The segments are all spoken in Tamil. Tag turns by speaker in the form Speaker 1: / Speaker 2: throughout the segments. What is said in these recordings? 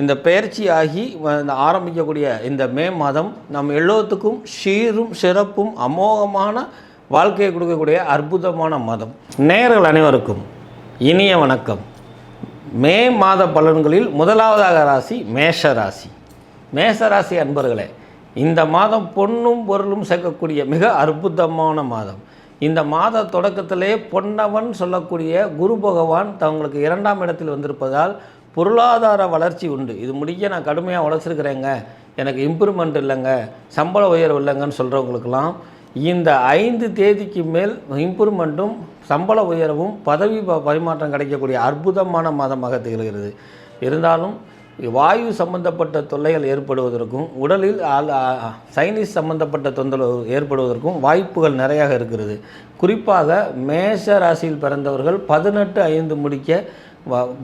Speaker 1: இந்த பெயர்ச்சி ஆகி ஆரம்பிக்கக்கூடிய இந்த மே மாதம் நம் எல்லோத்துக்கும் சீரும் சிறப்பும் அமோகமான வாழ்க்கையை கொடுக்கக்கூடிய அற்புதமான மாதம். நேர்கள் அனைவருக்கும் இனிய வணக்கம். மே மாத பலன்களில் முதலாவதாக ராசி மேஷ ராசி. மேஷ ராசி அன்பர்களே இந்த மாதம் பொன்னும் பொருளும் சேர்க்கக்கூடிய மிக அற்புதமான மாதம். இந்த மாத தொடக்கத்திலே பொன்னவன் சொல்லக்கூடிய குரு பகவான் தங்களுக்கு இரண்டாம் இடத்தில் வந்திருப்பதால் பொருளாதார வளர்ச்சி உண்டு. இது முடிக்க நான் கடுமையாக உழைச்சிருக்கிறேங்க. எனக்கு இம்ப்ரூவ்மெண்ட் இல்லைங்க. சம்பள உயர்வு இல்லைங்கன்னு சொல்கிறவங்களுக்கெல்லாம் இந்த ஐந்து தேதிக்கு மேல் இம்ப்ரூவ்மெண்ட்டும் சம்பள உயர்வும் பதவி ப- பரிமாற்றம் கிடைக்கக்கூடிய அற்புதமான மாதமாக திகழ்கிறது. இருந்தாலும் வாயு சம்பந்தப்பட்ட தொல்லைகள் ஏற்படுவதற்கும் உடலில் சைனீஸ் சம்பந்தப்பட்ட தொந்தரவு ஏற்படுவதற்கும் வாய்ப்புகள் நிறையாக இருக்கிறது. குறிப்பாக மேஷ ராசியில் பிறந்தவர்கள் பதினெட்டு ஐந்து முடிக்க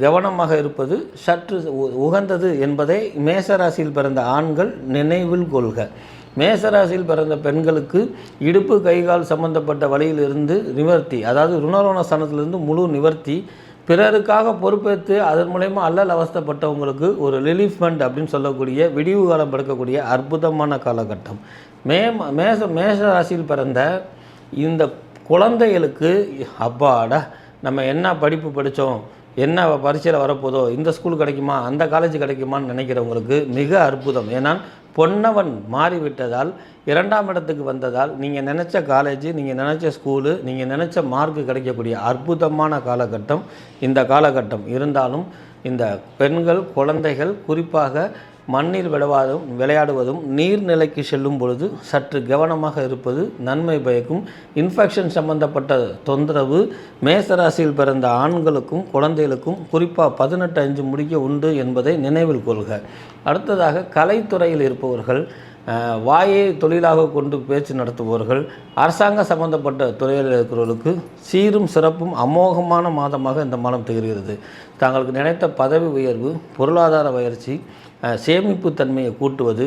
Speaker 1: கவனமாக இருப்பது சற்று உகந்தது என்பதை மேசராசியில் பிறந்த ஆண்கள் நினைவில் கொள்க. மேசராசியில் பிறந்த பெண்களுக்கு இடுப்பு கைகால் சம்பந்தப்பட்ட வழியிலிருந்து நிவர்த்தி அதாவது ருணரோண ஸ்தானத்திலிருந்து முழு நிவர்த்தி பிறருக்காக பொறுப்பேற்று அதன் மூலயமா அல்லல் அவஸ்தைப்பட்டவங்களுக்கு ஒரு ரிலீஃப்மெண்ட் அப்படின்னு சொல்லக்கூடிய விடிவு காலம் படுக்கக்கூடிய அற்புதமான காலகட்டம். மே மேச மேஷ ராசியில் பிறந்த இந்த குழந்தைகளுக்கு அப்பாடா நம்ம என்ன படிப்பு படித்தோம்? என்ன பரீட்சையில் வரப்போதோ இந்த ஸ்கூல் கிடைக்குமா அந்த காலேஜ் கிடைக்குமான்னு நினைக்கிறவங்களுக்கு மிக அற்புதம். ஏன்னா பொன்னவன் மாறிவிட்டதால் இரண்டாம் இடத்துக்கு வந்ததால் நீங்கள் நினச்ச காலேஜ் நீங்கள் நினச்ச ஸ்கூலு நீங்கள் நினச்ச மார்க்கு கிடைக்கக்கூடிய அற்புதமான காலகட்டம் இந்த காலகட்டம். இருந்தாலும் இந்த பெண்கள் குழந்தைகள் குறிப்பாக மண்ணில் விளையாடும் விளையாடுவதும் நீர்நிலைக்கு செல்லும் பொழுது சற்று கவனமாக இருப்பது நன்மை பயக்கும். இன்ஃபெக்ஷன் சம்பந்தப்பட்ட தொந்தரவு மேசராசியில் பிறந்த ஆண்களுக்கும் குழந்தைகளுக்கும் குறிப்பாக பதினெட்டு அஞ்சு முடிக்க உண்டு என்பதை நினைவில் கொள்க. அடுத்ததாக கலைத்துறையில் இருப்பவர்கள் வாயை தொழிலாக கொண்டு பேச்சு நடத்துபவர்கள் அரசாங்க சம்பந்தப்பட்ட துறையில் இருக்கிறவர்களுக்கு சீரும் சிறப்பும் அமோகமான மாதமாக இந்த மாதம் திகழ்கிறது. தாங்களுக்கு நினைத்த பதவி உயர்வு பொருளாதார வளர்ச்சி சேமிப்பு தன்மையை கூட்டுவது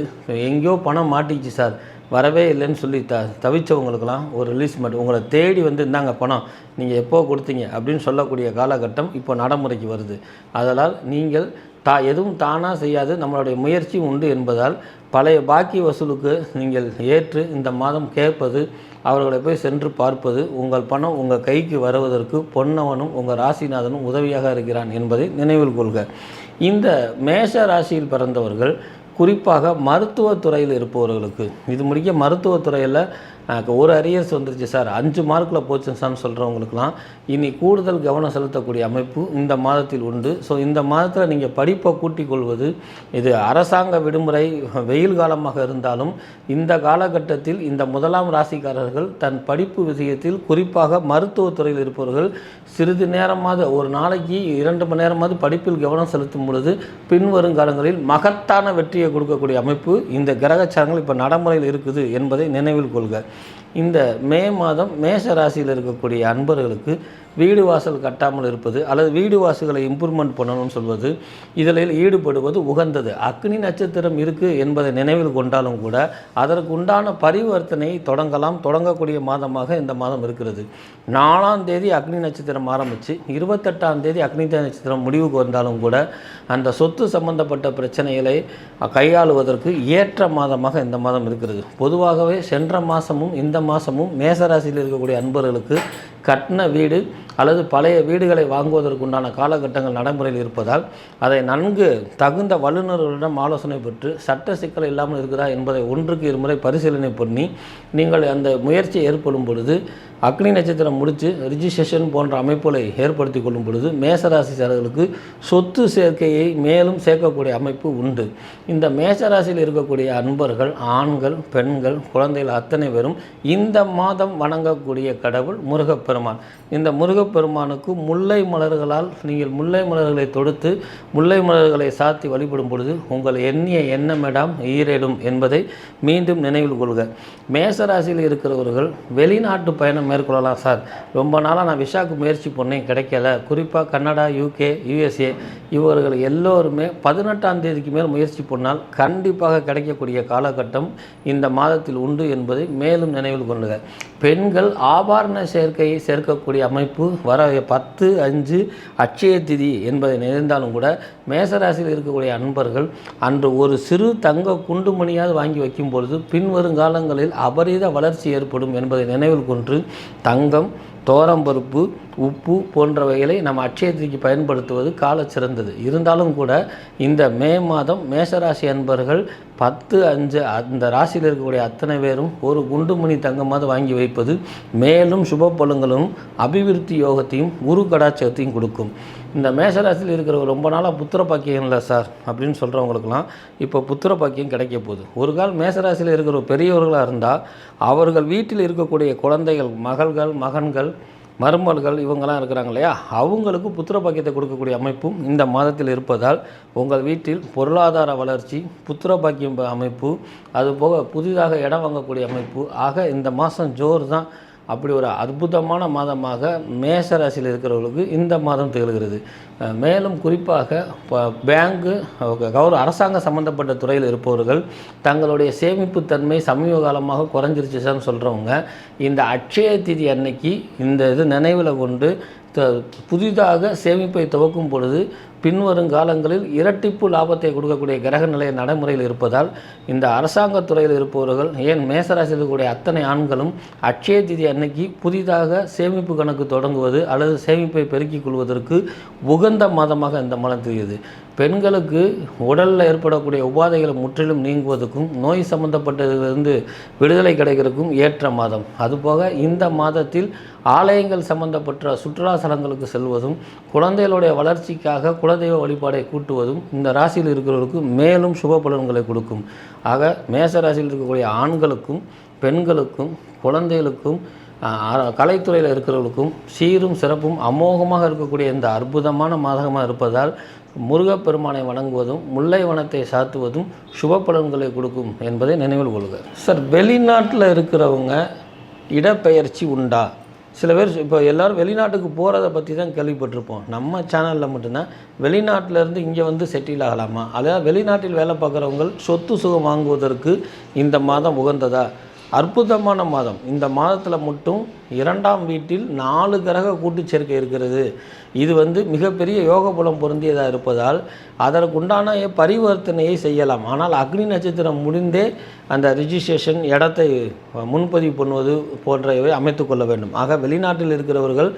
Speaker 1: எங்கேயோ பணம் மாட்டிச்சு சார் வரவே இல்லைன்னு சொல்லி த தவிச்சவங்களுக்கெல்லாம் ஒரு ரிலீஸ்மெண்ட் உங்களை தேடி வந்து இந்தாங்க பணம் நீங்கள் எப்போ கொடுத்தீங்க? அப்படின்னு சொல்லக்கூடிய காலகட்டம் இப்போ நடைமுறைக்கு வருது. அதனால் நீங்கள் தா எதுவும் தானாக செய்யாது. நம்மளுடைய முயற்சி உண்டு என்பதால் பழைய பாக்கி வசூலுக்கு நீங்கள் ஏற்று இந்த மாதம் கேட்பது அவர்களை போய் சென்று பார்ப்பது உங்கள் பணம் உங்கள் கைக்கு வருவதற்கு பொன்னவனும் உங்கள் ராசிநாதனும் உதவியாக இருக்கிறான் என்பதை நினைவில் கொள்க. இந்த மேஷ ராசியில் பிறந்தவர்கள் குறிப்பாக மருத்துவத்துறையில் இருப்பவர்களுக்கு. இது முடிக்க மருத்துவத்துறையில் ஒரு அரியர்ஸ் வந்துருச்சு சார். அஞ்சு மார்க்கில் போச்சு சார்னு சொல்கிறவங்களுக்குலாம் இனி கூடுதல் கவனம் செலுத்தக்கூடிய அமைப்பு இந்த மாதத்தில் உண்டு. ஸோ இந்த மாதத்தில் நீங்கள் படிப்பை கூட்டிக் கொள்வது இது அரசாங்க விடுமுறை வெயில் காலமாக இருந்தாலும் இந்த காலகட்டத்தில் இந்த முதலாம் ராசிக்காரர்கள் தன் படிப்பு விஷயத்தில் குறிப்பாக மருத்துவத்துறையில் இருப்பவர்கள் சிறிது நேரமாவது ஒரு நாளைக்கு இரண்டு மணி நேரமாவது படிப்பில் கவனம் செலுத்தும் பொழுது பின்வரும் காலங்களில் மகத்தான வெற்றி கொடுக்கக்கூடிய அமைப்பு இந்த கிரகச்சாரங்கள் இப்போ நடைமுறையில் இருக்குது என்பதை நினைவில் கொள்க. இந்த மே மாதம் மேஷ ராசியில் இருக்கக்கூடிய அன்பர்களுக்கு வீடு வாசல் கட்டாமல் இருப்பது அல்லது வீடு வாசல்களை இம்ப்ரூவ்மெண்ட் பண்ணணும்னு சொல்வது இதில் ஈடுபடுவது உகந்தது. அக்னி நட்சத்திரம் இருக்குது என்பதை நினைவில் கொண்டாலும் கூட அதற்கு உண்டான பரிவர்த்தனை தொடங்கலாம். தொடங்கக்கூடிய மாதமாக இந்த மாதம் இருக்கிறது. நாலாம் தேதி அக்னி நட்சத்திரம் ஆரம்பித்து இருபத்தெட்டாம் தேதி அக்னி நட்சத்திரம் முடிவுக்கு வந்தாலும் கூட அந்த சொத்து சம்பந்தப்பட்ட பிரச்சனைகளை கையாளுவதற்கு ஏற்ற மாதமாக இந்த மாதம் இருக்கிறது. பொதுவாகவே சென்ற மாதமும் இந்த மாதமும் மேசராசியில் இருக்கக்கூடிய அன்பர்களுக்கு கட்டின வீடு அல்லது பழைய வீடுகளை வாங்குவதற்குண்டான காலகட்டங்கள் நடைமுறையில் இருப்பதால் அதை நன்கு தகுந்த வல்லுநர்களிடம் ஆலோசனை பெற்று சட்ட சிக்கல் இல்லாமல் இருக்குதா என்பதை ஒன்றுக்கு இருமுறை பரிசீலனை பண்ணி நீங்கள் அந்த முயற்சியை ஏற்படும் பொழுது அக்னி நட்சத்திரம் முடித்து ரிஜிஸ்ட்ரேஷன் போன்ற அமைப்புகளை ஏற்படுத்தி கொள்ளும் பொழுது மேசராசிக்காரர்களுக்கு சொத்து சேர்க்கையை மேலும் சேர்க்கக்கூடிய அமைப்பு உண்டு. இந்த மேசராசியில் இருக்கக்கூடிய அன்பர்கள் ஆண்கள் பெண்கள் குழந்தைகள் அத்தனை பேரும் இந்த மாதம் வணங்கக்கூடிய கடவுள் முருகப்பெருமான். இந்த முருக முருகப்பெருமானுக்கு முல்லை மலர்களால் நீங்கள் முல்லை மலர்களை தொடுத்து முல்லை மலர்களை சாத்தி வழிபடும் பொழுது உங்கள் எண்ணிய எண்ணமிடம் ஈரேடும் என்பதை மீண்டும் நினைவில் கொள்க. மேசராசியில் இருக்கிறவர்கள் வெளிநாட்டு பயணம் மேற்கொள்ளலாம் சார். ரொம்ப நாளாக நான் விஷாக்கு முயற்சி பண்ணேன் கிடைக்கல. குறிப்பாக கனடா யூகே யூஎஸ்ஏ இவர்கள் எல்லோருமே பதினெட்டாம் தேதிக்கு மேல் முயற்சி பண்ணால் கண்டிப்பாக கிடைக்கக்கூடிய காலகட்டம் இந்த மாதத்தில் உண்டு என்பதை மேலும் நினைவில் கொள்ளுங்கள் பெண்கள் ஆபரண சேர்க்கையை சேர்க்கக்கூடிய அமைப்பு வர பத்து அஞ்சு அட்சய திதி என்பதை நினைந்தாலும் கூட மேசராசியில் இருக்கக்கூடிய அன்பர்கள் அன்று ஒரு சிறு தங்க குண்டுமணியாவது வாங்கி வைக்கும் பொழுது பின்வரும் காலங்களில் அபரீத வளர்ச்சி ஏற்படும் என்பதை நினைவில் கொண்டு தங்கம் தோரம்பருப்பு உப்பு போன்றவைகளை நம்ம அட்சயத்திற்கு பயன்படுத்துவது கால சிறந்தது. இருந்தாலும் கூட இந்த மே மாதம் மேஷராசி அன்பர்கள் பத்து அஞ்சு அந்த ராசியில் இருக்கக்கூடிய அத்தனை பேரும் ஒரு குண்டுமணி தங்கமாக வாங்கி வைப்பது மேலும் சுப பலங்களும் அபிவிருத்தி யோகத்தையும் குரு கடாட்சத்தையும் கொடுக்கும். இந்த மேசராசியில் இருக்கிற ரொம்ப நாளாக புத்திர பாக்கியம் இல்லை சார் அப்படின்னு சொல்கிறவங்களுக்கெல்லாம் இப்போ புத்திர பாக்கியம் கிடைக்க போகுது. ஒரு கால் மேசராசியில் இருக்கிற பெரியவர்களாக இருந்தால் அவர்கள் வீட்டில் இருக்கக்கூடிய குழந்தைகள் மகள்கள் மகன்கள் மருமல்கள் இவங்கெல்லாம் இருக்கிறாங்க இல்லையா? அவங்களுக்கு புத்திர பாக்கியத்தை கொடுக்கக்கூடிய அமைப்பும் இந்த மாதத்தில் இருப்பதால் உங்கள் வீட்டில் பொருளாதார வளர்ச்சி புத்திர பாக்கியம் அமைப்பு அதுபோக புதிதாக இடம் வாங்கக்கூடிய அமைப்பு ஆக இந்த மாதம் ஜோர் தான் அப்படி ஒரு அற்புதமான மாதமாக மேச ராசியில் இருக்கிறவர்களுக்கு இந்த மாதம் திகழ்கிறது. மேலும் குறிப்பாக இப்போ பேங்கு கௌரவ அரசாங்க சம்பந்தப்பட்ட துறையில் இருப்பவர்கள் தங்களுடைய சேமிப்பு தன்மை சமீப காலமாக குறைஞ்சிருச்சுன்னு சொல்கிறவங்க இந்த அட்சய திதி அன்னைக்கு இந்த இது நினைவில் கொண்டு த புதிதாக சேமிப்பை துவக்கும் பொழுது பின்வரும் காலங்களில் இரட்டிப்பு லாபத்தை கொடுக்கக்கூடிய கிரக நிலை நடைமுறையில் இருப்பதால் இந்த அரசாங்கத் துறையில் இருப்பவர்கள் ஏன் மேசராசியில் இருக்கக்கூடிய அத்தனை ஆண்களும் அட்சய திதி அன்னைக்கு புதிதாக சேமிப்பு கணக்கு தொடங்குவது அல்லது சேமிப்பை பெருக்கிக் கொள்வதற்கு உகந்த மாதமாக இந்த மலம் தெரியுது. பெண்களுக்கு உடலில் ஏற்படக்கூடிய உபாதைகளை முற்றிலும் நீங்குவதற்கும் நோய் சம்பந்தப்பட்டதிலிருந்து விடுதலை கிடைக்கிறதுக்கும் ஏற்ற மாதம். அதுபோக இந்த மாதத்தில் ஆலயங்கள் சம்பந்தப்பட்ட சுற்றுலா ஸ்தலங்களுக்கு செல்வதும் குழந்தைகளுடைய வளர்ச்சிக்காக குலதெய்வ வழிபாடை கூட்டுவதும் இந்த ராசியில் இருக்கிறவர்களுக்கு மேலும் சுப பலன்களை கொடுக்கும். ஆக மேச ராசியில் இருக்கக்கூடிய ஆண்களுக்கும் பெண்களுக்கும் குழந்தைகளுக்கும் கலைத்துறையில் இருக்கிறவர்களுக்கும் சீரும் சிறப்பும் அமோகமாக இருக்கக்கூடிய இந்த அற்புதமான மாதகமாக இருப்பதால் முருகப்பெருமானை வணங்குவதும் முல்லை வனத்தை சாத்துவதும் சுப பலன்களை கொடுக்கும் என்பதை நினைவில் கொள்க. சார் வெளிநாட்டில் இருக்கிறவங்க இடப்பெயர்ச்சி உண்டா? சில பேர் இப்போ எல்லாரும் வெளிநாட்டுக்கு போகிறத பற்றி தான் கேள்விப்பட்டிருப்போம். நம்ம சேனலில் மட்டும்தான். வெளிநாட்டிலேருந்து இங்கே வந்து செட்டில் ஆகலாமா? அதாவது வெளிநாட்டில் வேலை பார்க்குறவங்க சொத்து சுகம் வாங்குவதற்கு இந்த மாதம் உகந்ததா? அற்புதமான மாதம். இந்த மாதத்தில் மட்டும் இரண்டாம் வீட்டில் நாலு கிரக கூட்டுச்சேர்க்கை இருக்கிறது. இது வந்து மிகப்பெரிய யோக புலம் பொருந்தியதாக இருப்பதால் அதற்குண்டான பரிவர்த்தனையை செய்யலாம். ஆனால் அக்னி நட்சத்திரம் முடிந்தே அந்த ரிஜிஸ்ட்ரேஷன் இடத்தை முன்பதிவு பண்ணுவது போன்றவை அமைத்து கொள்ள வேண்டும். ஆக வெளிநாட்டில் இருக்கிறவர்கள்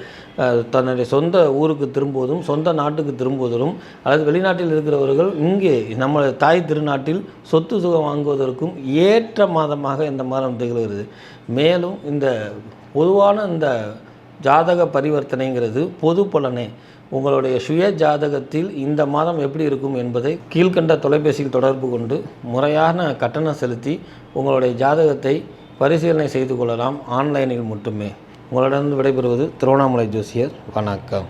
Speaker 1: தன்னுடைய சொந்த ஊருக்கு திரும்புவதும் சொந்த நாட்டுக்கு திரும்புவதும் அல்லது வெளிநாட்டில் இருக்கிறவர்கள் இங்கே நம்ம தாய் திருநாட்டில் சொத்து சுகம் வாங்குவதற்கும் ஏற்ற மாதமாக இந்த மாதம் திகழ்கிறது. மேலும் இந்த பொதுவான இந்த ஜாதக பரிவர்த்தனைங்கிறது பொது பலனே. உங்களுடைய சுய ஜாதகத்தில் இந்த மாதம் எப்படி இருக்கும் என்பதை கீழ்கண்ட தொலைபேசியில் தொடர்பு கொண்டு முறையான கட்டணம் செலுத்தி உங்களுடைய ஜாதகத்தை பரிசீலனை செய்து கொள்ளலாம் ஆன்லைனில் மட்டுமே. உங்களிடம் விடைபெறுவது திருவண்ணாமலை ஜோசியர். வணக்கம்.